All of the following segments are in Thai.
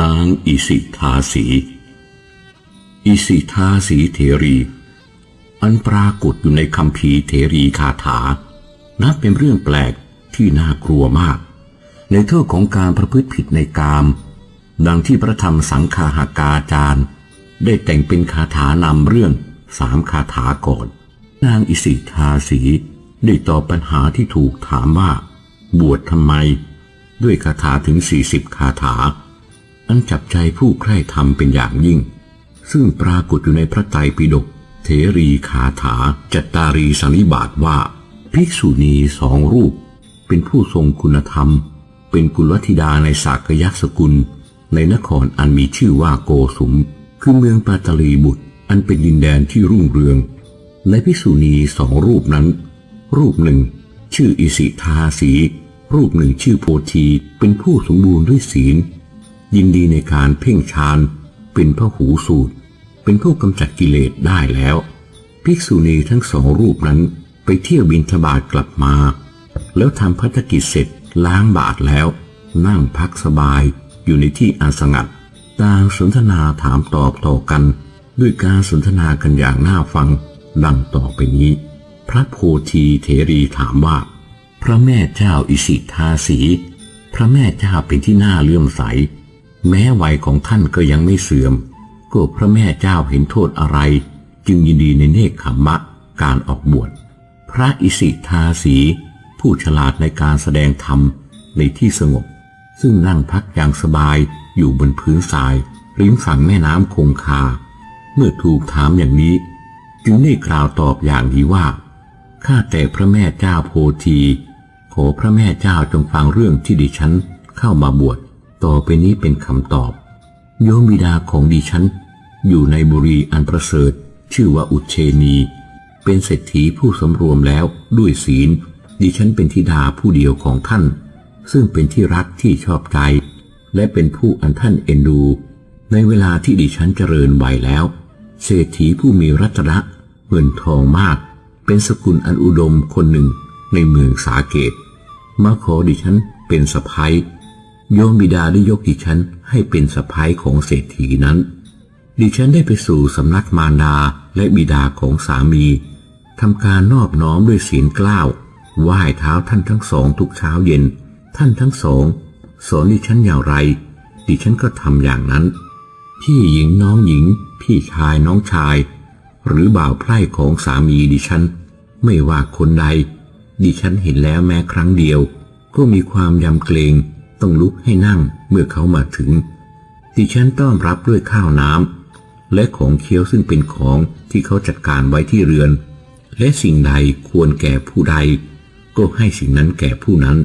นางอิสิทาสี อิสิทาสีเทรี อันปรากฏอยู่ในคำพีเทรีคาถา นับเป็นเรื่องแปลกที่น่ากลัวมาก ในโทษของการประพฤติผิดในกาม ดังที่พระธรรมสังฆาหากาจารย์ ได้แต่งเป็นคาถานำเรื่องสามคาถาก่อน นางอิสิทาสีได้ตอบปัญหาที่ถูกถามว่า บวชทำไม ด้วยคาถาถึงสี่สิบคาถา อันจับใจผู้ใคร่ธรรมเป็นอย่างยิ่ง ซึ่งปรากฏอยู่ในพระไตรปิฎกเทรีคาถาจัตตารีสันนิบาตว่า ภิกษุณีสองรูป เป็นผู้ทรงคุณธรรม เป็นกุลธิดาในสากยสกุล ในนครอันมีชื่อว่าโกสุม คือเมืองปาตลีบุตร อันเป็นดินแดนที่รุ่งเรือง ในภิกษุณีสองรูปนั้น รูปหนึ่ง ชื่ออิสิทาสี รูปหนึ่งชื่อโพธีเป็นผู้สมบูรณ์ด้วยศีล ยินดีในการเพ่งฌานเป็นพระหูสูตร เป็นผู้กำจัดกิเลสได้แล้ว ภิกษุณีทั้งสองรูปนั้นไปเที่ยวบินทบาทกลับมา แล้วทำพัฒกิจเสร็จล้างบาทแล้ว นั่งพักสบายอยู่ในที่อันสงัดต่างสนทนาถามตอบต่อกัน ด้วยการสนทนากันอย่างน่าฟัง ดังต่อไปนี้ พระโพธีเถรีถามว่า พระแม่เจ้าอิสิทาสี พระแม่เจ้าเป็นที่น่าเลื่อมใส แม้วัยของท่านก็ยังไม่เสื่อม ก็พระแม่เจ้าเห็นโทษอะไร จึงยินดีในเนคขมมะการออกบวช พระอิสิทาสี ผู้ฉลาดในการแสดงธรรมในที่สงบ ซึ่งนั่งพักอย่างสบายอยู่บนพื้นทราย ริมฝั่งแม่น้ำคงคา เมื่อถูกถามอย่างนี้ จึงได้กล่าวตอบอย่างนี้ว่าข้าแต่พระแม่เจ้าโพธีขอพระแม่เจ้าจงฟังเรื่องที่ดิฉันเข้ามาบวช ต่อไปนี้เป็นคำตอบ โยมบิดาของดิฉัน อยู่ในบุรีอันประเสริฐ ชื่อว่าอุเชนี เป็นเศรษฐีผู้สำรวมแล้วด้วยศีล ดิฉันเป็นธิดาผู้เดียวของท่าน ซึ่งเป็นที่รักที่ชอบใจ และเป็นผู้อันท่านเอ็นดู ในเวลาที่ดิฉันเจริญวัยแล้ว เศรษฐีผู้มีรัตนะเงินทองมาก เป็นสกุลอันอุดมคนหนึ่งในเมืองสาเกต มาขอดิฉันเป็นสะพ้าย โยมบิดาได้ยกดิฉันให้เป็นสะพ้ายของเศรษฐีนั้น ดิฉันได้ไปสู่สำนักมารดาและบิดาของสามีทำการนอบน้อมด้วยศีลกล้าวไหว้เท้าท่านทั้งสองทุกเช้าเย็น ท่านทั้งสอง สอนดิฉันอย่างไร ดิฉันก็ทำอย่างนั้น พี่หญิงน้องหญิง พี่ชายน้องชาย หรือบ่าวไพร่ของสามีดิฉัน ไม่ว่าคนใด ดิฉันเห็นแล้วแม้ครั้งเดียว ก็มีความยำเกรง ต้องลุกให้นั่งเมื่อเขามาถึง ดิฉันต้อนรับด้วยข้าวน้ำและของเคี้ยวซึ่งเป็นของที่เขาจัดการไว้ที่เรือน และสิ่งใดควรแก่ผู้ใด ก็ให้สิ่งนั้นแก่ผู้นั้น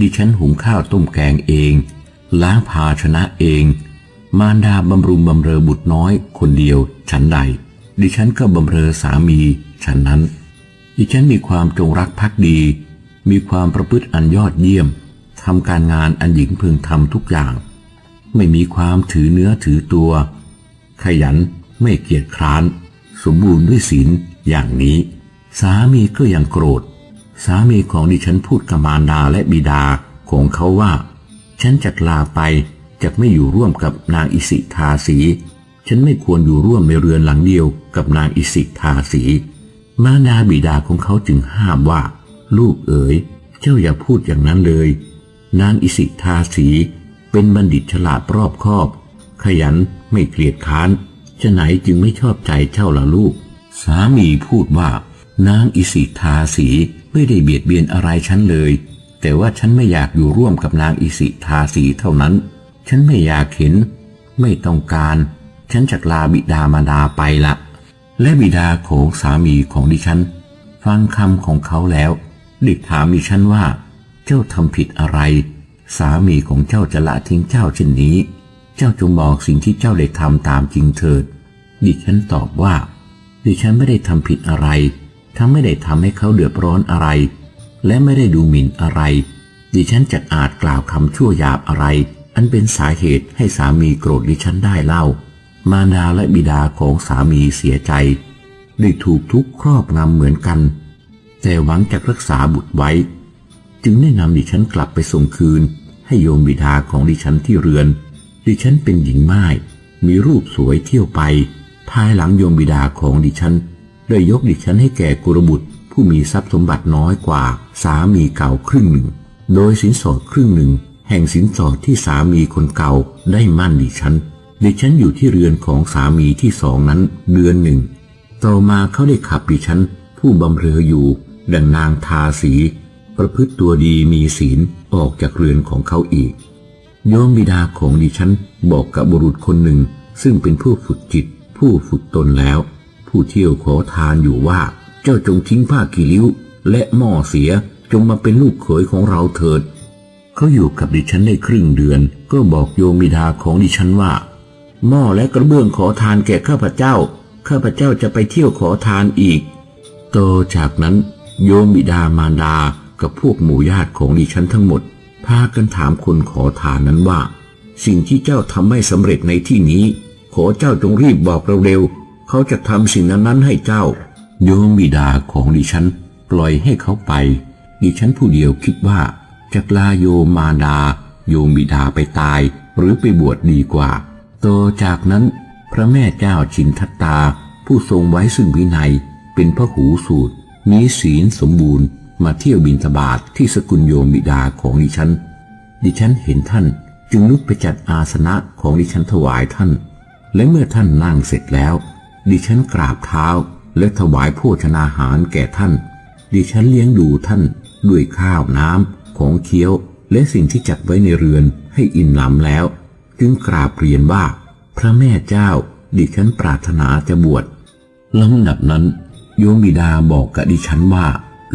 ดิฉันหุงข้าวต้มแกงเอง ล้างภาชนะเอง มารดาบำรุงบำเรอบุตรน้อยคนเดียวฉันใด ดิฉันก็บำเรอสามีฉันนั้นดิฉันมีความจงรักภักดี มีความประพฤติอันยอดเยี่ยม ทำการงานอันหญิงพึงทำทุกอย่าง ไม่มีความถือเนื้อถือตัว ขยันไม่เกียจคร้าน สมบูรณ์ด้วยศีลอย่างนี้ สามีก็ยังโกรธ สามีของดิฉันพูดกับมารดาและบิดาของเขาว่า ฉันจะลาไปจะไม่อยู่ร่วมกับนางอิสิทาสี ฉันไม่ควรอยู่ร่วมในเรือนหลังเดียวกับนางอิสิทาสี มารดาบิดาของเขาจึงห้ามว่า ลูกเอ๋ย เจ้าอย่าพูดอย่างนั้นเลย นางอิสิทาสีเป็นบัณฑิตฉลาดรอบคอบ ขยันไม่เกลียดค้านจะไหนจึงไม่ชอบใจเจ้าละลูก สามีพูดว่า นางอิสิทาสีไม่ได้เบียดเบียนอะไรฉันเลย แต่ว่าฉันไม่อยากอยู่ร่วมกับนางอิสิทาสีเท่านั้น ฉันไม่อยากเห็น ไม่ต้องการ ฉันจะลาบิดามารดาไปละ และบิดาของสามีของดิฉัน ฟังคำของเขาแล้วได้ถามดิฉันว่า เจ้าทำผิดอะไร สามีของเจ้าจะละทิ้งเจ้าเช่นนี้ เจ้าจงบอกสิ่งที่เจ้าได้ทำตามจริงเถิด ดิฉันตอบว่าดิฉันไม่ได้ทำผิดอะไร ทั้งไม่ได้ทำให้เขาเดือดร้อนอะไร และไม่ได้ดูหมิ่นอะไร ดิฉันจะอาจกล่าวคำชั่วหยาบอะไร อันเป็นสาเหตุให้สามีโกรธดิฉันได้เล่า มารดาและบิดาของสามีเสียใจ ได้ถูกทุกครอบงำเหมือนกัน แต่หวังจะรักษาบุตรไว้ จึงได้นำดิฉันกลับไปส่งคืน ให้โยมบิดาของดิฉันที่เรือน ดิฉันเป็นหญิงไม้มีรูปสวยเที่ยวไป ภายหลังโยมบิดาของดิฉันได้ยกดิฉันให้แก่กุรบุตร ผู้มีทรัพย์สมบัติน้อยกว่า สามีเก่าครึ่งหนึ่ง โดยสินสอดครึ่งหนึ่ง แห่งสินสอดที่สามีคนเก่าได้มั่นดิฉันดิฉันอยู่ที่เรือนของสามีที่สองนั้นเดือนหนึ่ง ต่อมาเขาได้ขับดิฉัน ผู้บำเรออยู่ดังนางทาสี ประพฤติตัวดีมีศีลออกจากเรือนของเขาอีกโยมบิดาของดิฉันบอกกับบุรุษคนหนึ่ง ซึ่งเป็นผู้ฝึกจิต ผู้ฝึกตนแล้ว ผู้เที่ยวขอทานอยู่ว่า เจ้าจงทิ้งผ้ากี่ริ้ว และหม้อเสียจงมาเป็นลูกเขยของเราเถิด เขาอยู่กับดิฉันได้ครึ่งเดือน ก็บอกโยมบิดาของดิฉันว่า หม้อและกระเบื้องขอทานแก่ข้าพเจ้า ข้าพเจ้าจะไปเที่ยวขอทานอีกต่อจากนั้น โยมบิดามารดา กับพวกหมู่ญาติของดิฉันทั้งหมด พากันถามคนขอทานนั้นว่า สิ่งที่เจ้าทำไม่สำเร็จในที่นี้ ขอเจ้าจงรีบบอกเราเร็ว เขาจะทำสิ่งนั้นนั้นให้เจ้า โยมบิดาของดิฉัน ปล่อยให้เขาไป ดิฉันผู้เดียวคิดว่าจะลาโยมมารดา โยมบิดาไปตาย หรือไปบวชดีกว่า ต่อจากนั้นพระแม่เจ้าชินทัตตา ผู้ทรงไว้ซึ่งวินัย เป็นพระหูสูตรมีศีลสมบูรณ์ มาเที่ยวบินทบาทที่สกุลโยมบิดาของดิฉัน ดิฉันเห็นท่านจึงลุกไปจัดอาสนะของดิฉันถวายท่าน และเมื่อท่านนั่งเสร็จแล้ว ดิฉันกราบเท้าและถวายโภชนาหารแก่ท่าน ดิฉันเลี้ยงดูท่านด้วยข้าวน้ำของเคี้ยว และสิ่งที่จัดไว้ในเรือนให้อิ่มหนำแล้ว จึงกราบเรียนว่า พระแม่เจ้า ดิฉันปรารถนาจะบวชลำดับนั้น โยมบิดาบอกกับดิฉันว่า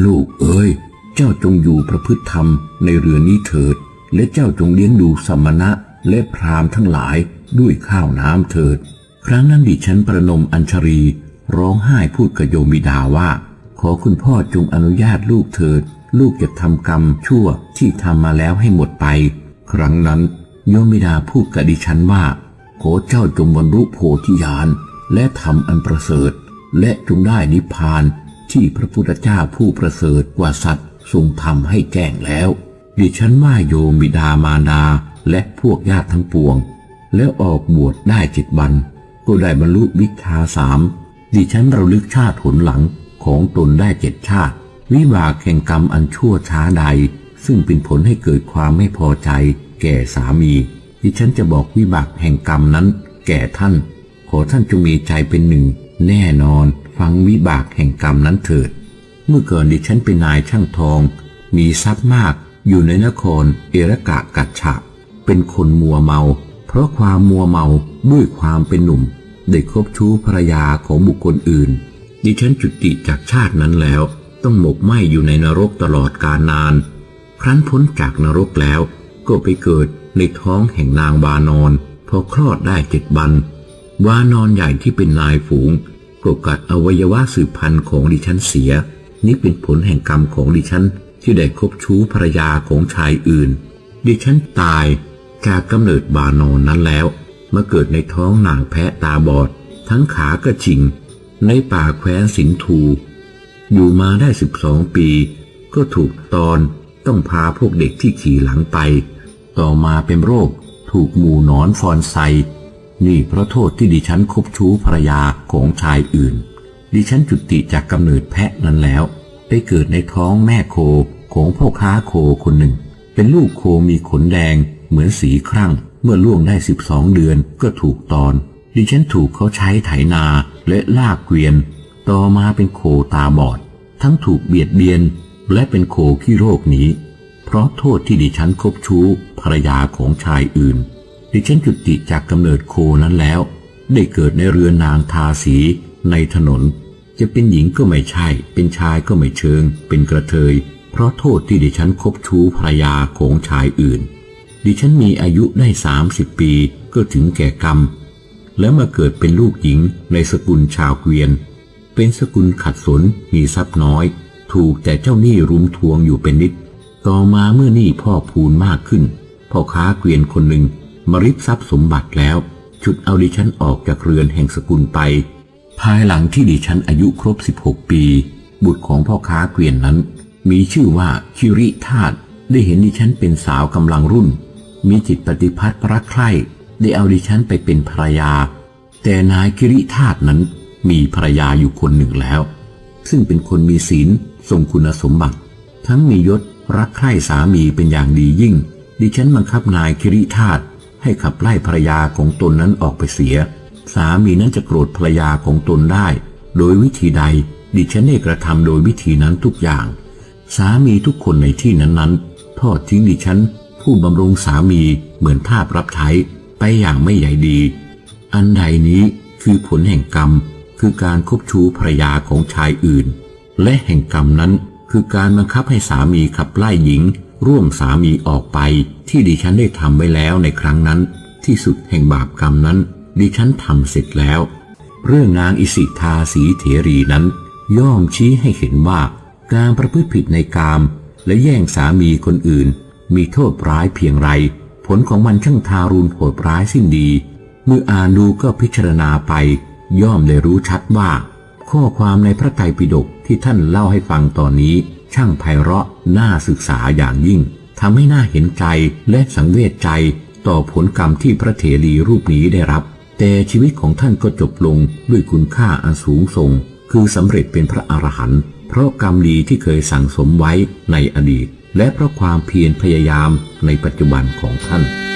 ลูกเอ้ยเจ้าจงอยู่ประพฤติธรรมในเรือนี้เถิด และเจ้าจงเลี้ยงดูสมณะและพราหมณ์ทั้งหลายด้วยข้าวน้ำเถิด ครั้งนั้นดิฉันประนมอัญชรีร้องไห้พูดกับโยมิดาว่า ขอคุณพ่อจงอนุญาตลูกเถิด ลูกจะทำกรรมชั่วที่ทำมาแล้วให้หมดไป ครั้งนั้นโยมิดาพูดกับดิฉันว่า ขอเจ้าจงบรรลุโพธิญาณและทำอันประเสริฐ และจงได้นิพพาน ที่พระพุทธเจ้าผู้ประเสริฐกว่าสัตว์ทรงทำให้แจ้งแล้ว ดิฉันว่าโยมบิดามารดาและพวกญาติทั้งปวง แล้วออกบวชได้เจ็ดวันก็ได้บรรลุวิชาสามดิฉันระลึกชาติผลหลังของตนได้เจ็ดชาติ วิบากแห่งกรรมอันชั่วช้าใด ซึ่งเป็นผลให้เกิดความไม่พอใจ แก่สามี ดิฉันจะบอกวิบากแห่งกรรมนั้น แก่ท่าน ขอท่านจงมีใจเป็นหนึ่ง แน่นอนฟังวิบากแห่งกรรมนั้นเถิด เมื่อเก่อนดิฉันเป็นนายช่างทอง มีทรัพย์มากอยู่ในนครเอรกะกัจฉะเป็นคนมัวเมา เพราะความมัวเมาด้วยความเป็นหนุ่ม ได้คบชู้ภรรยาของบุคคลอื่น ดิฉันจุติจากชาตินั้นแล้ว ต้องหมกไหมอยู่ในนรกตลอดกาลนาน ครั้นพ้นจากนรกแล้ว ก็ไปเกิดในท้องแห่งนางวานอน พอคลอดได้เจ็ดวัน วานอนใหญ่ที่เป็นนายฝูงก็กัดอวัยวะสืบพันธุ์ของดิฉันเสีย นี่เป็นผลแห่งกรรมของดิฉันที่ได้คบชู้ภรรยาของชายอื่น ดิฉันตายจากกำเนิดบานอนนั้นแล้วมาเกิดในท้องนางแพะตาบอด ทั้งขากระชิง ในป่าแคว้นสินทู อยู่มาได้สิบสองปี ก็ถูกตอนต้องพาพวกเด็กที่ขี่หลังไป ต่อมาเป็นโรคถูกหมูนอนฟอนไซ นี่เพราะโทษที่ดิฉันคบชู้ภรรยาของชายอื่น ดิฉันจุติจากกำเนิดแพะนั้นแล้วได้เกิดในท้องแม่โคของพ่อค้าโคคนหนึ่ง เป็นลูกโคมีขนแดง เหมือนสีครั่ง เมื่อล่วงได้สิบสองเดือนก็ถูกตอน ดิฉันถูกเขาใช้ไถนาและลากเกวียน ต่อมาเป็นโคตาบอด ทั้งถูกเบียดเบียน และเป็นโคขี้โรคนี้ เพราะโทษที่ดิฉันคบชู้ภรรยาของชายอื่น ดิฉันจุติจากกำเนิดโคนั้นแล้ว ได้เกิดในเรือนนางทาสีในถนน จะเป็นหญิงก็ไม่ใช่ เป็นชายก็ไม่เชิง เป็นกระเทย เพราะโทษที่ดิฉันคบชู้ภรรยาของชายอื่น ดิฉันมีอายุได้สามสิบปีก็ถึงแก่กรรม แล้วมาเกิดเป็นลูกหญิงในสกุลชาวเกวียน เป็นสกุลขัดสนมีทรัพย์น้อย ถูกแต่เจ้าหนี้รุมทวงอยู่เป็นนิด ต่อมาเมื่อหนี้พ่อพูนมากขึ้นพ่อค้าเกวียนคนหนึ่ง มาริบทรัพย์สมบัติแล้ว ชุดเอาดิฉันออกจากเรือนแห่งสกุลไป ภายหลังที่ดิฉันอายุครบ 16 ปี บุตรของพ่อค้าเกวียนนั้น มีชื่อว่าคิริธาตได้เห็นดิฉันเป็นสาวกำลังรุ่น มีจิตปฏิพัทธ์รักใคร่ได้เอาดิฉันไปเป็นภรรยา แต่นายคิริธาตนั้นมีภรรยาอยู่คนหนึ่งแล้ว ซึ่งเป็นคนมีศีลทรงคุณสมบัติ ทั้งมียศรักใคร่สามีเป็นอย่างดียิ่ง ดิฉันบังคับนายคิริธาต ให้ขับไล่ภรรยาของตนนั้นออกไปเสีย สามีนั้นจะโกรธภรรยาของตนได้ โดยวิธีใด ดิฉันได้กระทำโดยวิธีนั้นทุกอย่าง สามีทุกคนในที่นั้นๆ ทอดทิ้งดิฉัน ผู้บำรุงสามีเหมือนทาสรับใช้ไปอย่างไม่ใหญ่ดี อันใดนี้คือผลแห่งกรรม คือการคบชูภรรยาของชายอื่น และแห่งกรรมนั้นคือการบังคับให้สามีขับไล่หญิง ร่วมสามีออกไปที่ดิฉันได้ทำไว้แล้วในครั้งนั้น ที่สุดแห่งบาปกรรมนั้น ดิฉันทำเสร็จแล้ว เรื่องนางอิสิทาสีเถรีนั้น ย่อมชี้ให้เห็นว่าการประพฤติผิดในกามและแย่งสามีคนอื่น มีโทษร้ายเพียงไร ผลของมันช่างทารุณโหดร้ายสิ้นดี เมื่ออ่านดูก็พิจารณาไป ย่อมได้รู้ชัดว่า ข้อความในพระไตรปิฎกที่ท่านเล่าให้ฟังตอนนี้ ช่างไพเราะน่าศึกษาอย่างยิ่งทำให้น่าเห็นใจและสังเวชใจต่อผลกรรมที่พระเถรีรูปนี้ได้รับ แต่ชีวิตของท่านก็จบลงด้วยคุณค่าอันสูงส่ง คือสำเร็จเป็นพระอรหันต์เพราะกรรมดีที่เคยสั่งสมไว้ในอดีต และเพราะความเพียรพยายามในปัจจุบันของท่าน